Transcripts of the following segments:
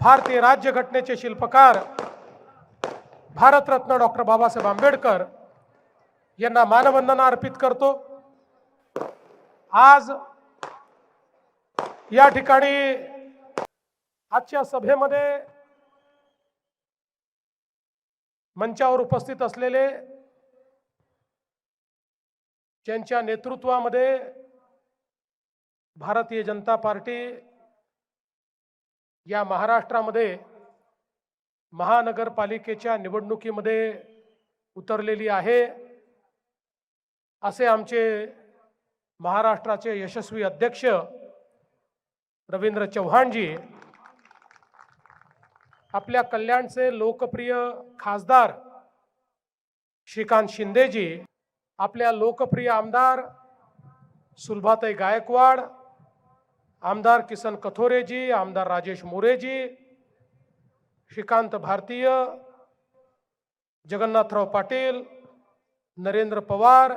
भारतीय राज्यघटनेचे शिल्पकार भारतरत्न डॉक्टर बाबासाहेब आंबेडकर यांना मानवंदना अर्पित करतो. आज या ठिकाणी आजच्या सभेमध्ये मंचावर उपस्थित असलेले ज्यांच्या नेतृत्वामध्ये भारतीय जनता पार्टी या महाराष्ट्रामध्ये महानगरपालिकेच्या निवडणुकीमध्ये उतरलेली आहे. असे आमचे महाराष्ट्राचे यशस्वी अध्यक्ष रवींद्र चव्हाणजी आपल्या कल्याणचे लोकप्रिय खासदार श्रीकांत शिंदेजी आपल्या लोकप्रिय आमदार सुलभाताई गायकवाड आमदार किसन कथोरेजी आमदार राजेश मोरेजी श्रीकांत भारतीय जगन्नाथराव पाटील नरेंद्र पवार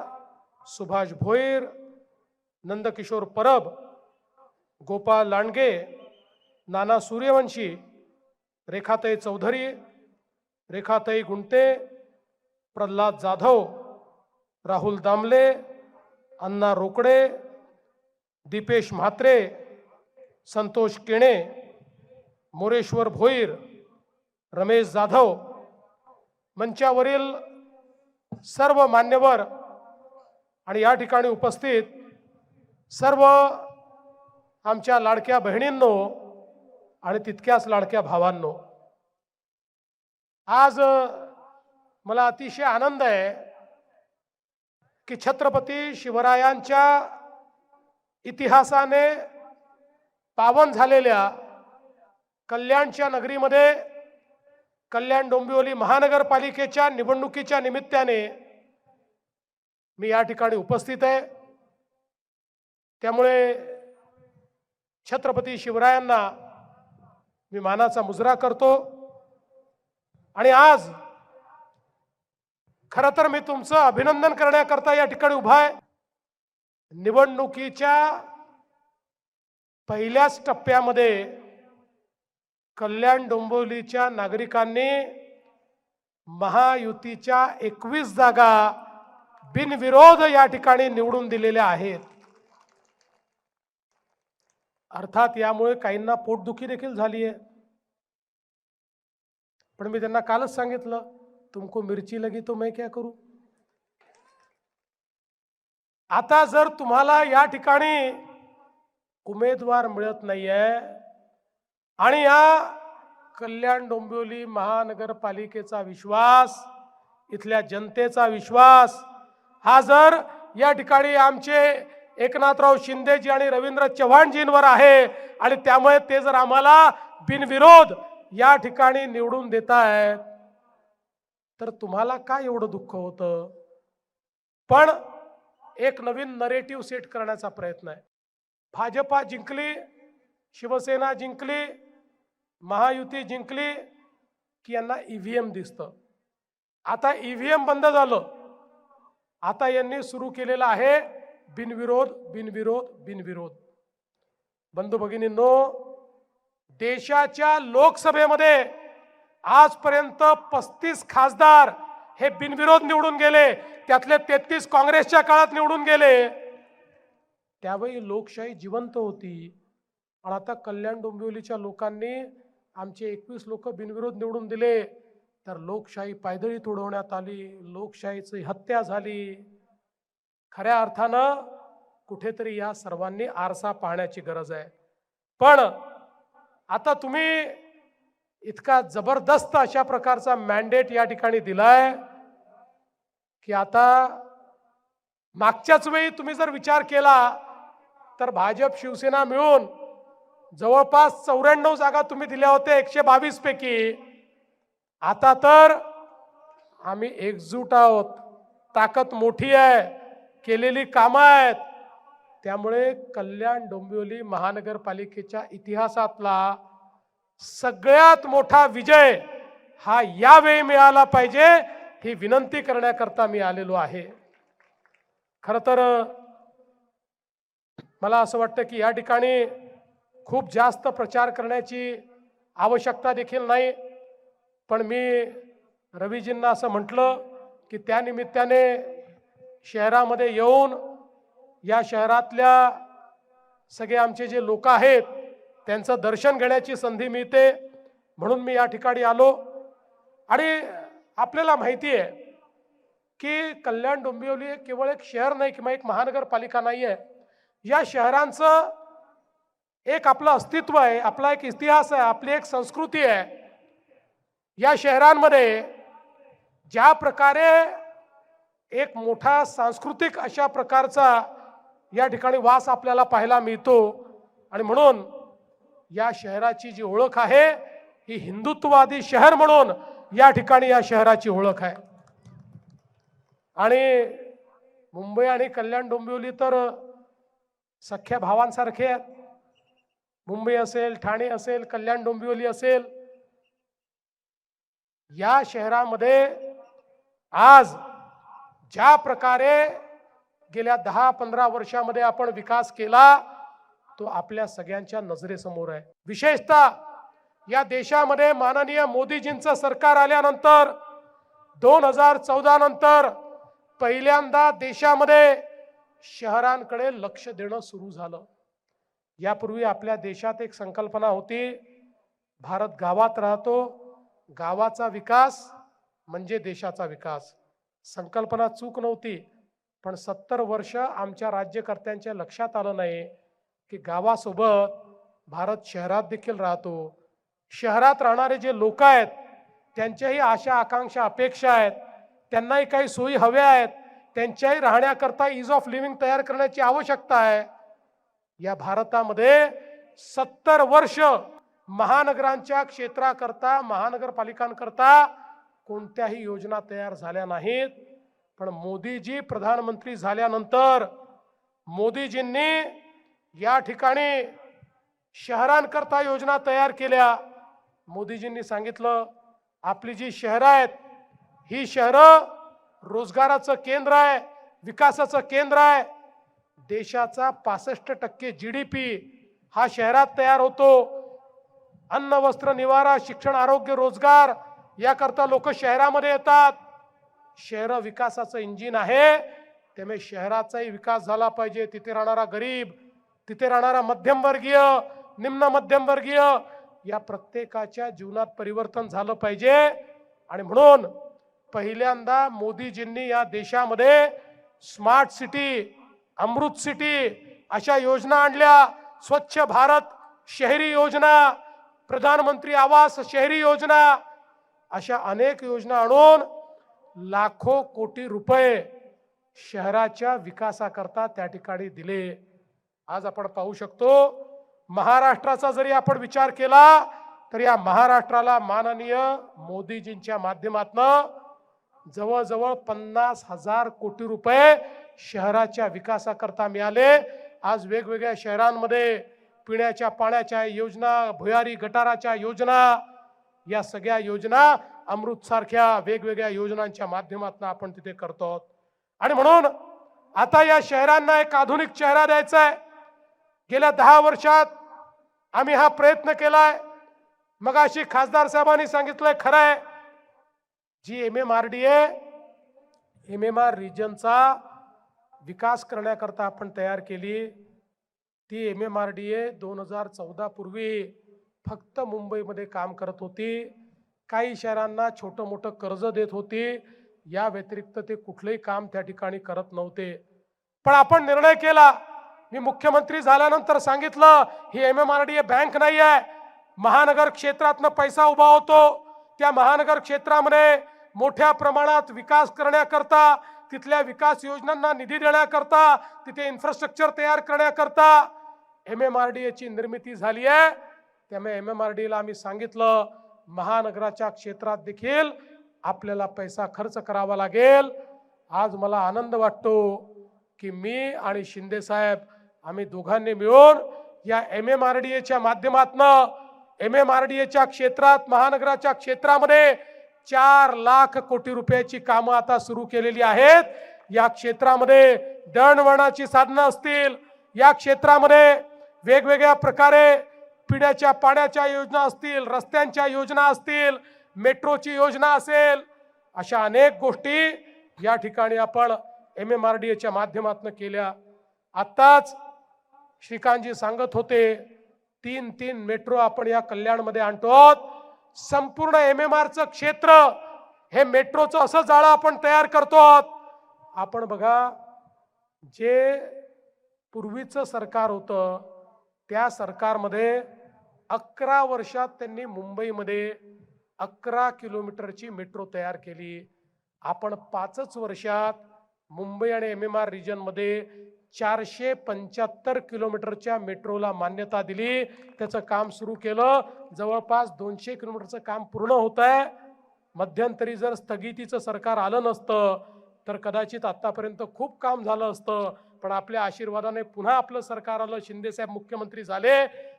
सुभाष भोईर नंदकिशोर परब गोपाळ लांडगे नाना सूर्यवंशी रेखाताई चौधरी रेखाताई गुंटे प्रल्हाद जाधव राहुल दामले अण्णा रोकडे दीपेश म्हात्रे संतोष केणे मोरेश्वर भोईर रमेश जाधव मंचावरील सर्व मान्यवर आणि या ठिकाणी उपस्थित सर्व आमच्या लाडक्या बहिणींनो आणि तितक्याच लाडक्या भावांनो. आज मला अतिशय आनंद आहे की छत्रपती शिवरायांच्या इतिहासाने पावन झालेल्या कल्याणच्या नगरीमध्ये कल्याण डोंबिवली महानगरपालिकेच्या निवडणुकीच्या निमित्ताने मी या ठिकाणी उपस्थित आहे. त्यामुळे छत्रपती शिवरायांना मी मानाचा मुजरा करतो. आणि आज खरं तर मी तुमचं अभिनंदन करण्याकरता या ठिकाणी उभा आहे. निवडणुकीच्या पहिल्याच टप्प्यामध्ये कल्याण डोंबिवलीच्या नागरिकांनी महायुतीच्या एकवीस जागा बिनविरोध या ठिकाणी निवडून दिलेल्या आहेत. अर्थात यामुळे काहींना पोटदुखी देखील झाली आहे. पण मी त्यांना कालच सांगितलं तुमको मिरची लगी तो मैं क्या करू? आता जर तुम्हाला या ठिकाणी उमेदवार मिळत नाहीये. आणि या कल्याण डोंबिवली महानगरपालिकेचा विश्वास इथल्या जनतेचा विश्वास हा जर या ठिकाणी आमचे एकनाथराव शिंदेजी आणि रवींद्र चव्हाणजींवर आहे आणि त्यामुळे ते जर आम्हाला बिनविरोध या ठिकाणी निवडून देत आहेत तर तुम्हाला काय एवढं दुःख होतं? पण एक नवीन नरेटिव्ह सेट करण्याचा प्रयत्न आहे. भाजपा जिंकली शिवसेना जिंकली महायुती जिंकली की यांना ईव्हीएम दिसतं. आता ई व्ही एम बंद झालं. आता यांनी सुरू केलेलं आहे बिनविरोध बिनविरोध बिनविरोध. बंधू भगिनींनो देशाच्या लोकसभेमध्ये आजपर्यंत पस्तीस खासदार हे बिनविरोध निवडून गेले. त्यातले तेहतीस काँग्रेसच्या काळात निवडून गेले. त्यावेळी लोकशाही जिवंत होती. पण आता कल्याण डोंबिवलीच्या लोकांनी आमचे एकवीस लोक बिनविरोध निवडून दिले. तर लोकशाही पायदळी तुडवण्यात आली. लोकशाहीची हत्या झाली. खऱ्या अर्थानं कुठेतरी या सर्वांनी आरसा पाहण्याची गरज आहे. पण आता तुम्ही इतका जबरदस्त अशा प्रकारचा मॅन्डेट या ठिकाणी दिलाय की आता मागच्याच वेळी तुम्ही जर विचार केला तर भाजप शिवसेना मिळून जवळपास चौऱ्याण्णव जागा तुम्ही दिल्या होत्या एकशे बावीस पैकी. आता तर आम्ही एकजूट आहोत. ताकद मोठी आहे केलेली कामं आहेत. त्यामुळे कल्याण डोंबिवली महानगरपालिकेच्या इतिहासातला सगळ्यात मोठा विजय हा यावेळी मिळाला पाहिजे ही विनंती करण्याकरता मी आलेलो आहे. खरं तर मला असं वाटतं की या ठिकाणी खूप जास्त प्रचार करण्याची आवश्यकता देखील नाही. पण मी रवीजींना असं म्हटलं की त्यानिमित्ताने शहरामध्ये येऊन या शहरातल्या सगळे आमचे जे लोक आहेत त्यांचं दर्शन घेण्याची संधी मिळते म्हणून मी या ठिकाणी आलो. आणि आपल्याला माहिती आहे की कल्याण डोंबिवली हे केवळ एक शहर नाही किंवा एक महानगरपालिका नाही आहे या शहरांचं एक आपलं अस्तित्व आहे आपला एक इतिहास आहे आपली एक संस्कृती आहे. या शहरांमध्ये ज्या प्रकारे एक मोठा सांस्कृतिक अशा प्रकारचा या ठिकाणी वास आपल्याला पाहायला मिळतो आणि म्हणून या शहराची जी ओळख आहे ही हिंदुत्ववादी शहर म्हणून या ठिकाणी या शहराची ओळख आहे. आणि मुंबई आणि कल्याण डोंबिवली तर सख्या भावांसारखे आहेत. मुंबई असेल ठाणे असेल कल्याण डोंबिवली असेल. या शहरामध्ये आज ज्या प्रकारे गेल्या दहा पंधरा वर्षामध्ये आपण विकास केला तो आपल्या सगळ्यांच्या नजरेसमोर आहे. विशेषतः या देशामध्ये माननीय मोदीजींचं सरकार आल्यानंतर दोन हजार चौदा नंतर पहिल्यांदा देशामध्ये शहरांकडे लक्ष देणं सुरू झालं. यापूर्वी आपल्या देशात एक संकल्पना होती भारत गावात राहतो गावाचा विकास म्हणजे देशाचा विकास. संकल्पना चूक नव्हती पण सत्तर वर्ष आमच्या राज्यकर्त्यांच्या लक्षात आलं नाही की गावासोबत भारत शहरात देखील राहतो. शहरात राहणारे जे लोक आहेत त्यांच्याही आशा आकांक्षा अपेक्षा आहेत त्यांनाही काही सोयी हव्या आहेत त्यांच्याही राहण्याकरता इज ऑफ लिव्हिंग तयार करण्याची आवश्यकता आहे. या भारतामध्ये सत्तर वर्ष महानगरांच्या क्षेत्राकरता महानगरपालिकांकरता कोणत्याही योजना तयार झाल्या नाहीत. पण मोदीजी प्रधानमंत्री झाल्यानंतर मोदीजींनी या ठिकाणी शहरांकरता योजना तयार केल्या. मोदीजींनी सांगितलं आपली जी शहरं आहेत ही शहरं रोजगाराचं केंद्र आहे विकासाचं केंद्र आहे. देशाचा पासष्ट टक्के जी डी पी हा शहरात तयार होतो. अन्न वस्त्र निवारा शिक्षण आरोग्य रोजगार याकरता लोक शहरामध्ये येतात. शहर विकासाचं इंजिन आहे. त्यामुळे शहराचाही विकास झाला पाहिजे. तिथे राहणारा गरीब तिथे राहणारा मध्यमवर्गीय निम्न मध्यमवर्गीय या प्रत्येकाच्या जीवनात परिवर्तन झालं पाहिजे. आणि म्हणून पहिल्यांदा मोदीजींनी या देशामध्ये स्मार्ट सिटी अमृत सिटी अशा योजना आणल्या. स्वच्छ भारत शहरी योजना प्रधानमंत्री आवास शहरी योजना अशा अनेक योजना आणून लाखो कोटी रुपये शहराच्या विकासाकरता त्या ठिकाणी दिले. आज आपण पाहू शकतो महाराष्ट्राचा जरी आपण विचार केला तर या महाराष्ट्राला माननीय मोदीजींच्या माध्यमातनं जवळजवळ पन्नास हजार कोटी रुपये शहराच्या विकासाकरता मिळाले. आज वेगवेगळ्या शहरांमध्ये पिण्याच्या पाण्याच्या योजना भुयारी गटाराच्या योजना या सगळ्या योजना अमृतसारख्या वेगवेगळ्या योजनांच्या माध्यमातून आपण तिथे करतो आणि म्हणून आता या शहरांना एक आधुनिक चेहरा द्यायचा आहे. गेल्या दहा वर्षात आम्ही हा प्रयत्न केलाय. मग अशी खासदार साहेबांनी सांगितलंय खरं आहे. जी M M R D A M M R रिजनचा विकास करण्याकरता आपण तयार केली. ती M M R D A दोन हजार चौदा पूर्वी फक्त मुंबईमध्ये काम करत होती. काही शहरांना छोटं मोठं कर्ज देत होती. या व्यतिरिक्त ते कुठलंही काम त्या ठिकाणी करत नव्हते. पण आपण निर्णय केला. मी मुख्यमंत्री झाल्यानंतर सांगितलं ही M M R D A bank नाही आहे महानगर क्षेत्रातनं पैसा उभा होतो. त्या महानगर क्षेत्रामध्ये मोठ्या प्रमाणात विकास करण्याकरता तिथल्या विकास योजनांना निधी देण्याकरता तिथे इन्फ्रास्ट्रक्चर तयार करण्याकरता एम एम आर डी एची निर्मिती झाली आहे. त्यामुळे एम एम आर डीला आम्ही सांगितलं महानगराच्या क्षेत्रात देखील आपल्याला पैसा खर्च करावा लागेल. आज मला आनंद वाटतो की मी आणि शिंदे साहेब आम्ही दोघांनी मिळून या एम एम आर डी एच्या माध्यमातनं एम एम आर डी एच्या क्षेत्रात महानगराच्या क्षेत्रामध्ये चार लाख कोटी रुपयाची कामं आता सुरू केलेली आहेत. या क्षेत्रामध्ये दळणवळणाची साधनं असतील. या क्षेत्रामध्ये वेगवेगळ्या प्रकारे पिण्याच्या पाण्याच्या योजना असतील रस्त्यांच्या योजना असतील मेट्रोची योजना असेल अशा अनेक गोष्टी या ठिकाणी आपण एम एम आर डी एच्या माध्यमातून केल्या. आत्ताच श्रीकांतजी सांगत होते तीन तीन मेट्रो आपण या कल्याणमध्ये आणतो आहोत. संपूर्ण एम एम आरचं क्षेत्र हे मेट्रोचं असं जाळं आपण तयार करतो आहोत. आपण बघा जे पूर्वीचं सरकार होतं त्या सरकारमध्ये अकरा वर्षात त्यांनी मुंबईमध्ये अकरा किलोमीटरची मेट्रो तयार केली आपण पाचच वर्षात मुंबई आणि एम एम आर रिजनमध्ये चारशे पंच्याहत्तर किलोमीटरच्या मेट्रोला मान्यता दिली. त्याचं काम सुरू केलं. जवळपास दोनशे किलोमीटरचं काम पूर्ण होत आहे. मध्यंतरी जर स्थगितीचं सरकार आलं नसतं तर कदाचित आत्तापर्यंत खूप काम झालं असतं. पण आपल्या आशीर्वादाने पुन्हा आपलं सरकार आलं. शिंदेसाहेब मुख्यमंत्री झाले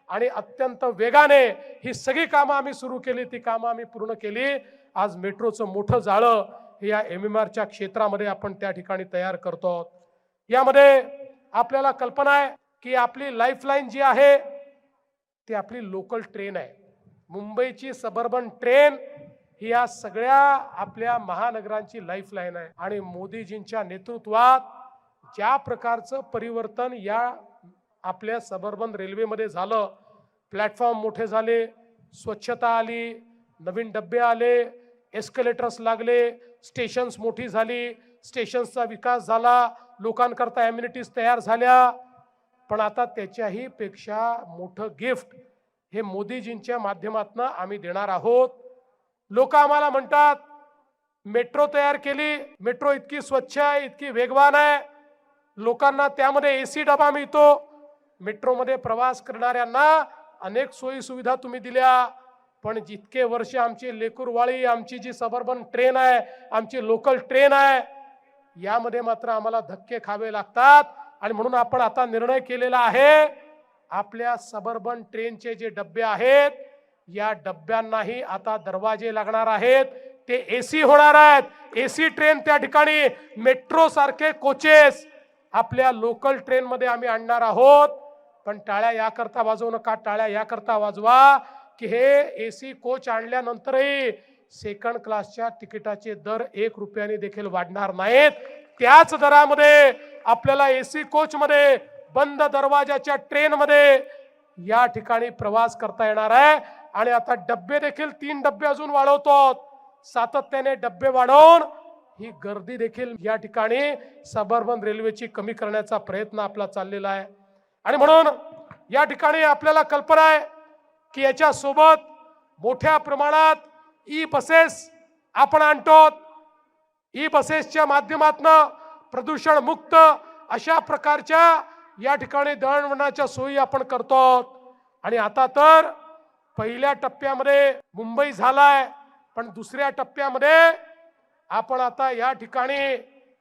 आणि अत्यंत वेगाने ही सगळी कामं आम्ही सुरू केली. ती कामं आम्ही पूर्ण केली. आज मेट्रोचं मोठं जाळं हे या एम एम आरच्या क्षेत्रामध्ये आपण त्या ठिकाणी तयार करतो यामध्ये आपल्याला कल्पना आहे की आपली लाईफलाईन जी आहे ती आपली लोकल ट्रेन आहे. मुंबईची सबर्बन ट्रेन ही या सगळ्या आपल्या महानगरांची लाईफलाईन आहे. आणि मोदीजींच्या नेतृत्वात ज्या प्रकारचं परिवर्तन या आपल्या सबर्बन रेल्वेमध्ये झालं प्लॅटफॉर्म मोठे झाले स्वच्छता आली नवीन डबे आले एस्कलेटर्स लागले स्टेशन्स मोठी झाली स्टेशन्सचा विकास झाला लोकांकरता ॲम्युनिटीज तयार झाल्या. पण आता त्याच्याही पेक्षा मोठं गिफ्ट हे मोदीजींच्या माध्यमातून आम्ही देणार आहोत. लोक आम्हाला म्हणतात मेट्रो तयार केली मेट्रो इतकी स्वच्छ आहे इतकी वेगवान आहे. लोकांना त्यामध्ये ए सी डबा मिळतो. मेट्रोमध्ये प्रवास करणाऱ्यांना अनेक सोयीसुविधा तुम्ही दिल्या. पण जितके वर्ष आमची लेकुरवाळी आमची जी सबर्बन ट्रेन आहे आमची लोकल ट्रेन आहे यामध्ये मात्र आम्हाला धक्के खावे लागतात. आणि म्हणून आपण आता निर्णय केलेला आहे आपल्या सबर्बन ट्रेनचे जे डबे आहेत या डब्यांनाही आता दरवाजे लागणार आहेत. ते एसी होणार आहेत. एसी ट्रेन त्या ठिकाणी मेट्रो सारखे कोचेस आपल्या लोकल ट्रेन मध्ये आम्ही आणणार आहोत. पण टाळ्या याकरता वाजवू नका टाळ्या याकरता वाजवा की हे एसी कोच आणल्यानंतरही सेकंड क्लासच्या तिकिटाचे दर एक रुपयाने देखील वाढणार नाहीत. त्याच दरामध्ये आपल्याला एसी कोच मध्ये बंद दरवाजाच्या ट्रेन मध्ये या ठिकाणी प्रवास करता येणार आहे. आणि आता डब्बे देखील तीन डब्बे अजून वाढवतो सातत्याने डब्बे वाढवून ही गर्दी देखील या ठिकाणी सबर्बन रेल्वेची कमी करण्याचा प्रयत्न आपला चाललेला आहे. आणि म्हणून या ठिकाणी आपल्याला कल्पना आहे की याच्या सोबत मोठ्या प्रमाणात ई बसेस आपण आणतो ई बसेसच्या माध्यमातून प्रदूषण मुक्त अशा प्रकारच्या या ठिकाणी दळणवळणाच्या सोयी आपण करतो आणि आता तर पहिल्या टप्प्यामध्ये मुंबई झालाय पण दुसऱ्या टप्प्यामध्ये आपण आता या ठिकाणी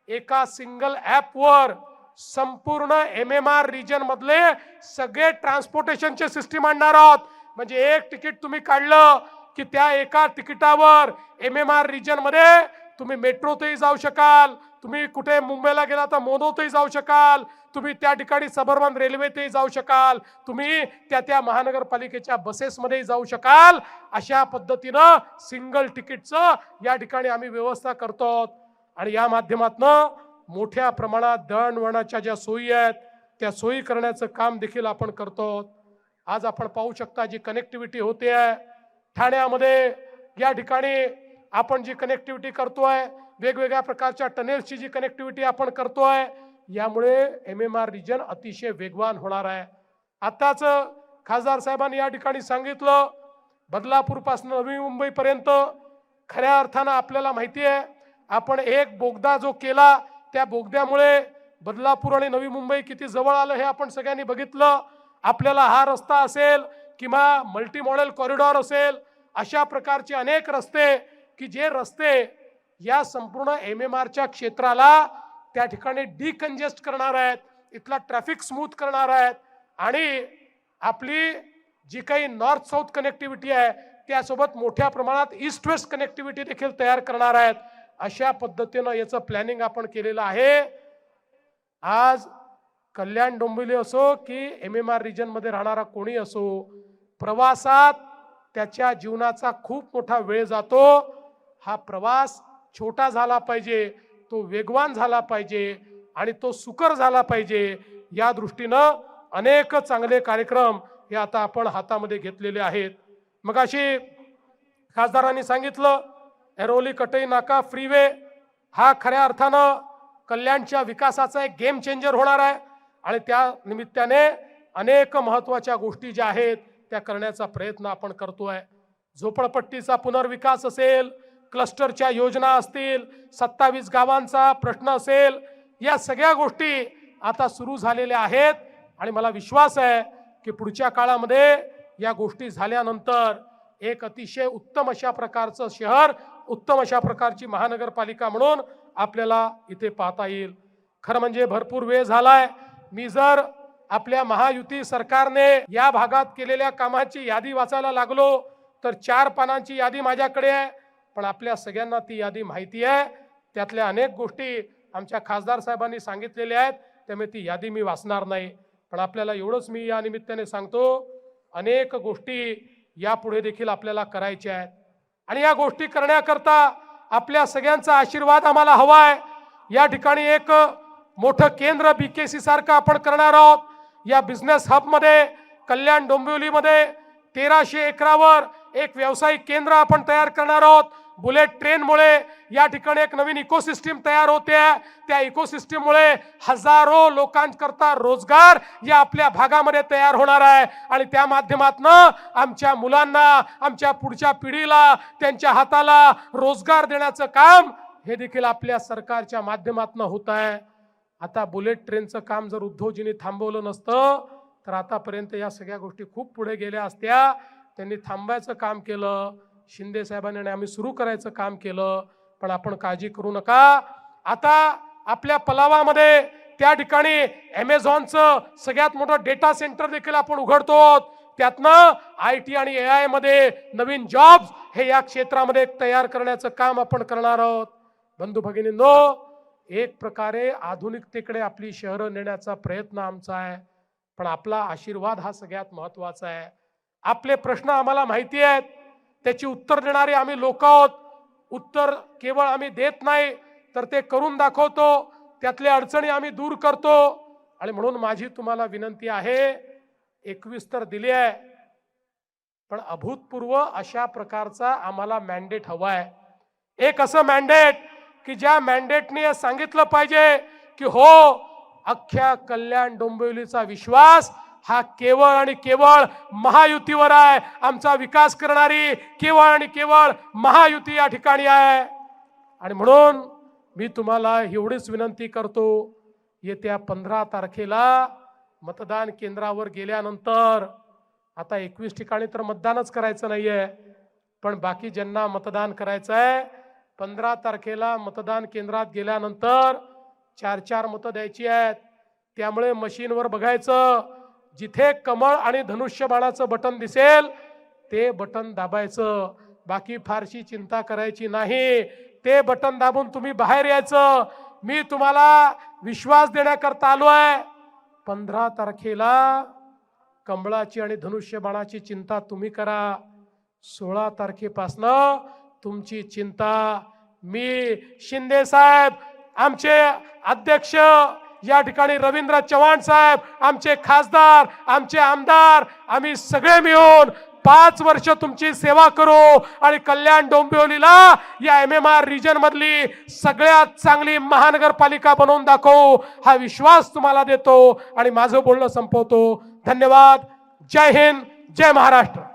एका सिंगल ॲपवर संपूर्ण एम एम आर रिजन मधले सगळे ट्रान्सपोर्टेशनचे सिस्टीम आणणार आहोत. म्हणजे एक तिकीट तुम्ही काढलं की त्या एका तिकिटावर एम एम आर रिजनमध्ये तुम्ही मेट्रोतही जाऊ शकाल तुम्ही कुठे मुंबईला गेला तर मोनोतही जाऊ शकाल तुम्ही त्या ठिकाणी सबर्बन रेल्वेतही जाऊ शकाल तुम्ही त्या त्या महानगरपालिकेच्या बसेसमध्येही जाऊ शकाल. अशा पद्धतीनं सिंगल तिकीटचं या ठिकाणी आम्ही व्यवस्था करतो. आणि या माध्यमातनं मोठ्या प्रमाणात दळणवळणाच्या ज्या सोयी आहेत त्या सोयी करण्याचं काम देखील आपण करतो. आज आपण पाहू शकता जी कनेक्टिव्हिटी होते आहे ठाण्यामध्ये या ठिकाणी आपण जी कनेक्टिव्हिटी करतोय वेगवेगळ्या प्रकारच्या टनेल्सची जी कनेक्टिव्हिटी आपण करतोय यामुळे एम एम आर रिजन अतिशय वेगवान होणार आहे. आत्ताच खासदार साहेबांनी या ठिकाणी सांगितलं बदलापूरपासून नवी मुंबईपर्यंत. खऱ्या अर्थानं आपल्याला माहिती आहे आपण एक बोगदा जो केला त्या बोगद्यामुळे बदलापूर आणि नवी मुंबई किती जवळ आलं हे आपण सगळ्यांनी बघितलं. आपल्याला हा रस्ता असेल किंवा मल्टी मॉडेल कॉरिडॉर असेल अशा प्रकारचे अनेक रस्ते की जे रस्ते या संपूर्ण एम एम आरच्या क्षेत्राला त्या ठिकाणी डिकंजेस्ट करणार आहेत इथला ट्रॅफिक स्मूथ करणार आहेत आणि आपली जी काही नॉर्थ साऊथ कनेक्टिव्हिटी आहे त्यासोबत मोठ्या प्रमाणात ईस्ट वेस्ट कनेक्टिव्हिटी देखील तयार करणार आहेत. अशा पद्धतीनं याचं प्लॅनिंग आपण केलेलं आहे. आज कल्याण डोंबिवली असो की एम एम आर रिजनमध्ये राहणारा कोणी असो प्रवासात त्याच्या जीवनाचा खूप मोठा वेळ जातो. हा प्रवास छोटा झाला पाहिजे तो वेगवान झाला पाहिजे आणि तो सुकर झाला पाहिजे. या दृष्टीनं अनेक चांगले कार्यक्रम हे आता आपण हातामध्ये घेतलेले आहेत. मग अशी खासदारांनी सांगितलं एरोली कटई नाका फ्रीवे हा खऱ्या अर्थानं कल्याणच्या विकासाचा एक गेम चेंजर होणार आहे. आणि त्या निमित्ताने अनेक महत्त्वाच्या गोष्टी ज्या आहेत त्या करण्याचा प्रयत्न आपण करतोय. झोपडपट्टीचा पुनर्विकास असेल क्लस्टरच्या योजना असतील सत्तावीस गावांचा प्रश्न असेल या सगळ्या गोष्टी आता सुरू झालेल्या आहेत. आणि मला विश्वास आहे की पुढच्या काळामध्ये या गोष्टी झाल्यानंतर एक अतिशय उत्तम अशा प्रकारचं शहर उत्तम अशा प्रकारची महानगरपालिका म्हणून आपल्याला इथे पाहता येईल. खरं म्हणजे भरपूर वेळ झालाय. मी जर आपल्या महायुती सरकारने या भागात केलेल्या कामाची यादी वाचायला लागलो. तर चार पानांची यादी माझ्याकडे आहे. पण आपल्या सगळ्यांना ती यादी माहिती आहे. त्यातल्या अनेक गोष्टी आमच्या खासदार साहेबांनी सांगितलेल्या आहेत. त्यामुळे ती यादी मी वाचणार नाही. पण आपल्याला एवढंच मी या निमित्ताने सांगतो अनेक गोष्टी यापुढे देखील आपल्याला करायच्या आहेत. आणि या गोष्टी करण्याकरता आपल्या सगळ्यांचा आशीर्वाद आम्हाला हवा आहे. या ठिकाणी एक मोठं केंद्र बी के सारखं आपण करणार आहोत. या बिझनेस हबमध्ये कल्याण डोंबिवलीमध्ये तेराशे एकरावर एक व्यावसायिक केंद्र आपण तयार करणार आहोत. बुलेट ट्रेनमुळे या ठिकाणी एक नवीन इकोसिस्टीम तयार होते. आहे. त्या इकोसिस्टीममुळे हजारो लोकांकरता रोजगार या आपल्या भागामध्ये तयार होणार आहे. आणि त्या माध्यमातनं आमच्या मुलांना आमच्या पुढच्या पिढीला त्यांच्या हाताला रोजगार देण्याचं काम हे देखील आपल्या सरकारच्या माध्यमातनं होत आहे. आता बुलेट ट्रेनचं काम जर उद्धवजींनी थांबवलं नसतं तर आतापर्यंत या सगळ्या गोष्टी खूप पुढे गेल्या असत्या. त्यांनी थांबायचं काम केलं शिंदे साहेबांनी आणि आम्ही सुरू करायचं काम केलं पण आपण काळजी करू नका. आता आपल्या पलावामध्ये त्या ठिकाणी ॲमेझॉनचं सगळ्यात मोठं डेटा सेंटर देखील आपण उघडतो त्यातनं आय टी आणि ए आयमध्ये नवीन जॉब्स हे या क्षेत्रामध्ये तयार करण्याचं काम आपण करणार आहोत. बंधू भगिनींनो एक प्रकारे आधुनिकतेकडे आपली शहरं नेण्याचा प्रयत्न आमचा आहे पण आपला आशीर्वाद हा सगळ्यात महत्त्वाचा आहे. आपले प्रश्न आम्हाला माहिती आहेत त्याची उत्तर देणारे आम्ही लोक आहोत. उत्तर केवळ आम्ही देत नाही तर ते करून दाखवतो. त्यातल्या अडचणी आम्ही दूर करतो. आणि म्हणून माझी तुम्हाला विनंती आहे एकवीस तर दिली आहे पण अभूतपूर्व अशा प्रकारचा आम्हाला मॅन्डेट हवा आहे. एक असं मॅन्डेट की ज्या मॅन्डेटने हे सांगितलं पाहिजे की हो अख्ख्या कल्याण डोंबिवलीचा विश्वास हा केवळ आणि केवळ महायुतीवर आहे. आमचा विकास करणारी केवळ आणि केवळ महायुती या ठिकाणी आहे. आणि म्हणून मी तुम्हाला एवढीच विनंती करतो येत्या पंधरा तारखेला मतदान केंद्रावर गेल्यानंतर आता एकवीस ठिकाणी तर मतदानच करायचं नाही आहे पण बाकी ज्यांना मतदान करायचं आहे पंधरा तारखेला मतदान केंद्रात गेल्यानंतर चार चार मतं द्यायची आहेत. त्यामुळे मशीनवर बघायचं जिथे कमळ आणि धनुष्यबाणाचं बटन दिसेल ते बटन दाबायचं. बाकी फारशी चिंता करायची नाही. ते बटन दाबून तुम्ही बाहेर यायचं. मी तुम्हाला विश्वास देण्याकरता आलो आहे पंधरा तारखेला कमळाची आणि धनुष्यबाणाची चिंता तुम्ही करा. सोळा तारखेपासनं तुमची चिंता मी शिंदे साहेब आमचे अध्यक्ष या ठिकाणी रवींद्र चव्हाण साहेब आमचे खासदार आमचे आमदार आम्ही सगळे मिळून पाच वर्ष तुमची सेवा करू आणि कल्याण डोंबिवलीला या एम एम आर रिजन मधली सगळ्यात चांगली महानगरपालिका बनवून दाखवू हा विश्वास तुम्हाला देतो आणि माझं बोलणं संपवतो. धन्यवाद. जय हिंद जय महाराष्ट्र.